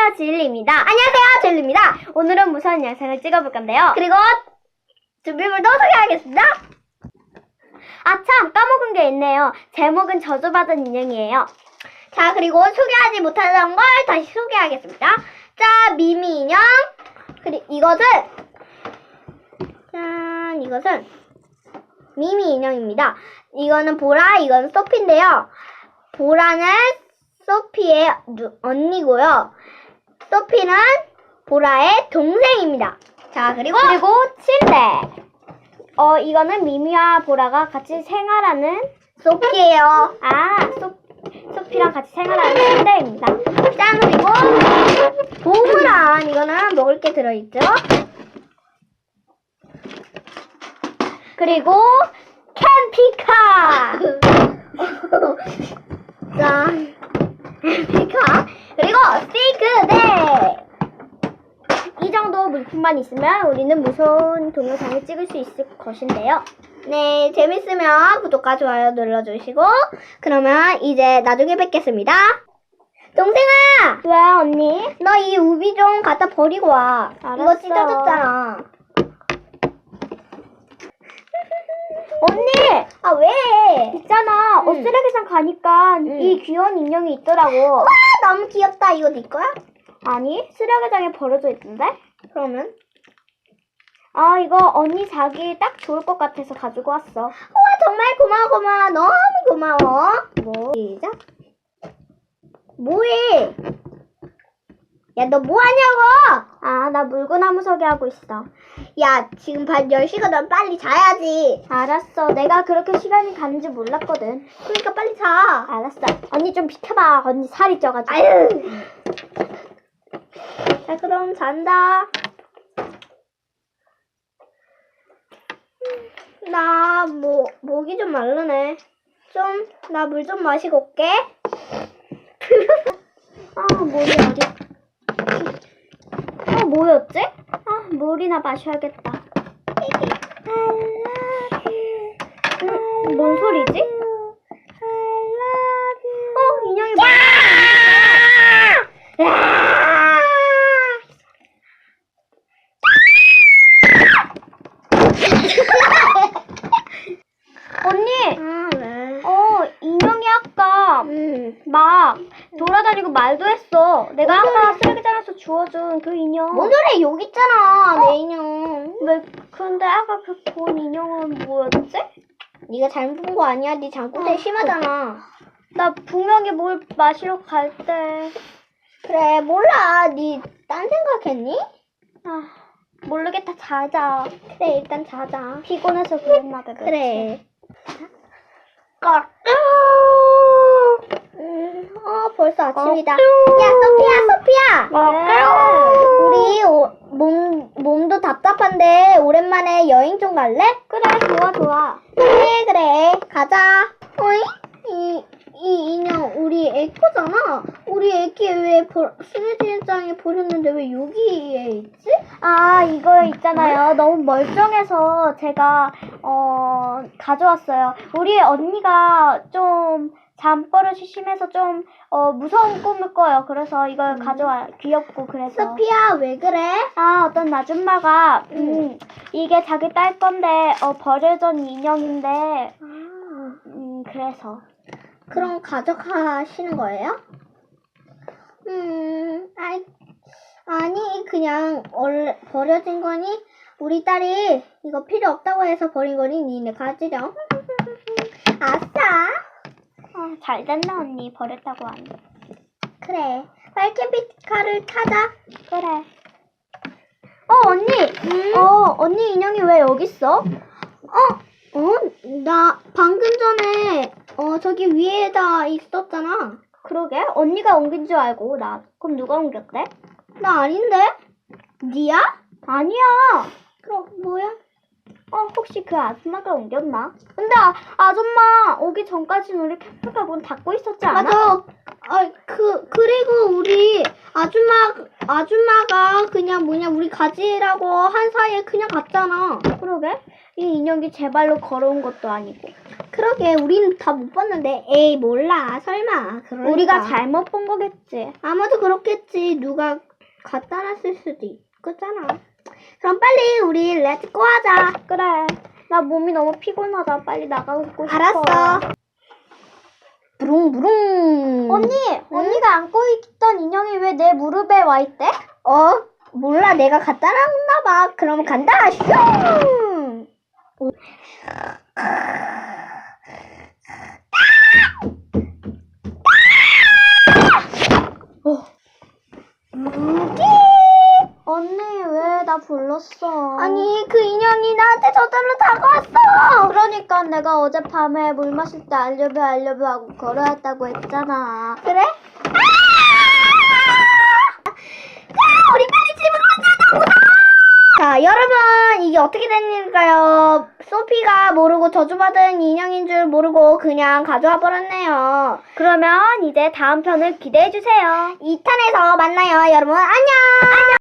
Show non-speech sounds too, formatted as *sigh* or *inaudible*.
안녕하세요, 진리입니다. 안녕하세요, 진리입니다. 오늘은 무서운 영상을 찍어볼 건데요. 그리고 준비물도 소개하겠습니다. 아, 참, 까먹은 게 있네요. 제목은 저주받은 인형이에요. 자, 그리고 소개하지 못하던 걸 다시 소개하겠습니다. 자, 미미 인형. 그리고 이것은, 짠, 이것은 미미 인형입니다. 이거는 보라, 이건 소피인데요. 보라는 소피의 누- 언니고요. 소피는 보라의 동생입니다. 자, 그리고 그리고 침대. 어, 이거는 미미와 보라가 같이 생활하는 소피예요. 아, 소, 소피랑 같이 생활하는 침대입니다. 짠, 그리고 보물안 이거는 먹을 게 들어있죠. 그리고 캠핑카. *laughs* 짠. *laughs* 캠핑카. 그리고 스테이크대. 이 정도 물품만 있으면 우리는 무서운 동영상을 찍을 수 있을 것인데요. 네, 재밌으면 구독과 좋아요 눌러주시고, 그러면 이제 나중에 뵙겠습니다. 동생아! 왜, 언니? 너 이 우비 좀 갖다 버리고 와. 이거 알았어. 찢어졌잖아. *laughs* 언니! 아, 왜? 있잖아. 어, 응. 쓰레기장 가니까 응. 이 귀여운 인형이 있더라고. 와, 너무 귀엽다. 이거 네 거야? 아니, 쓰레기장에 버려져 있던데? 그러면? 아, 이거 언니 자기 딱 좋을 것 같아서 가지고 왔어. 우와, 정말 고마워, 고마워. 너무 고마워. 뭐? 시작. 뭐해? 야, 너 뭐 하냐고? 아, 나 물구나무 서기 하고 있어. 야, 지금 밤 10시거든. 빨리 자야지. 알았어. 내가 그렇게 시간이 가는지 몰랐거든. 그러니까 빨리 자. 알았어. 언니 좀 비켜봐. 언니 살이 쪄가지고. 아유. 자, 그럼 잔다. 나, 뭐, 목이 좀 마르네. 좀, 나 물 좀 마시고 올게. *laughs* 아, 목이 어디. 어, 뭐였지? 아, 물이나 마셔야겠다. 음, 뭔 소리지? 어, 인형이 뭐 *laughs* 언니, 아, 왜? 어, 인형이 아까 음. 막 돌아다니고 말도 했어. 내가 뭔 아까 쓰레기장에서 주워준 그 인형. 뭔 소리야? 여기 있잖아, 내 인형. 왜, 근데 아까 그 본 인형은 뭐였지? 네가 잘못 본 거 아니야? 네 장꾸대 어. 심하잖아. 나 분명히 뭘 마시러 갈 때, 그래, 몰라. 네 딴 생각했니? 아, 모르겠다, 자자. 그래, 일단 자자. 피곤해서 그랬나 봐. 그래. 까 음, 어, 벌써 아침이다. 어. 야, 소피야, 소피야! 어. 우리 오- 몸, 몸도 답답한데 오랜만에 여행 좀 갈래? 그래, 좋아, 좋아. 그래, 그래. 가자. 어이? 이, 이 인형 우리 애 거잖아. 우리 애기 왜 버- 쓰레기장에 버렸는데 왜 여기에 있지? 아, 이거 있잖아요. 너무 멀쩡해서 제가, 어, 가져왔어요. 우리 언니가 좀 잠버릇이 심해서 좀, 어, 무서운 꿈을 꿔요. 그래서 이걸 가져와. 귀엽고, 그래서. 소피야, 왜 그래? 아, 어떤 아줌마가, 음, 이게 자기 딸 건데, 어, 버려진 인형인데, 아, 음, 그래서. 그럼 가져가시는 거예요? 음, 아니, 아니, 그냥 원래 버려진 거니? 우리 딸이 이거 필요 없다고 해서 버린 거니? 니네 가지렴. 잘 됐나, 언니. 버렸다고 하니. 그래. 빨리 캠핑카를 타자. 그래. 어, 언니! 어, 언니 인형이 왜 여기 있어? 어? 어? 나 방금 전에 어 저기 위에다 있었잖아. 그러게. 언니가 옮긴 줄 알고, 나. 그럼 누가 옮겼대? 나 아닌데? 니야? 아니야. 그럼 뭐야? 어, 혹시 그 아줌마가 옮겼나? 근데 아, 아줌마 오기 전까지는 우리 캠프가 문 닫고 있었지 않아? 맞아. 아, 그 그리고 우리 아줌마 아줌마가 그냥 뭐냐 우리 가지라고 한 사이에 그냥 갔잖아. 그러게. 이 인형이 제 발로 걸어온 것도 아니고. 그러게 우리는 다못 봤는데 에이 몰라 설마 그러니까. 우리가 잘못 본 거겠지. 아마도 그렇겠지 누가 갖다 놨을 수도 있겠잖아 그럼 빨리 우리 렛츠고 하자 그래. 나 몸이 너무 피곤하다. 빨리 나가고 싶어. 알았어 부릉부릉 언니, 언니가 안고 있던 인형이 왜 내 무릎에 와 있대? 어? 몰라 내가 갖다 놨나 봐 그럼 간다 슝 무기 언니, 왜 나 불렀어? 아니 그 인형이 나한테 저절로 다가왔어 그러니까 내가 어젯밤에 물 마실 때 알려뷰 알려뷰 하고 걸어왔다고 했잖아. 그래? 아! 아, 우리 빨리 집으로 가자, 나 무서워! 자, 여러분, 이게 어떻게 된 일일까요? 소피가 모르고 저주받은 인형인 줄 모르고 그냥 가져와 버렸네요. 그러면 이제 다음 편을 기대해 주세요. 2탄에서 만나요, 여러분. 안녕!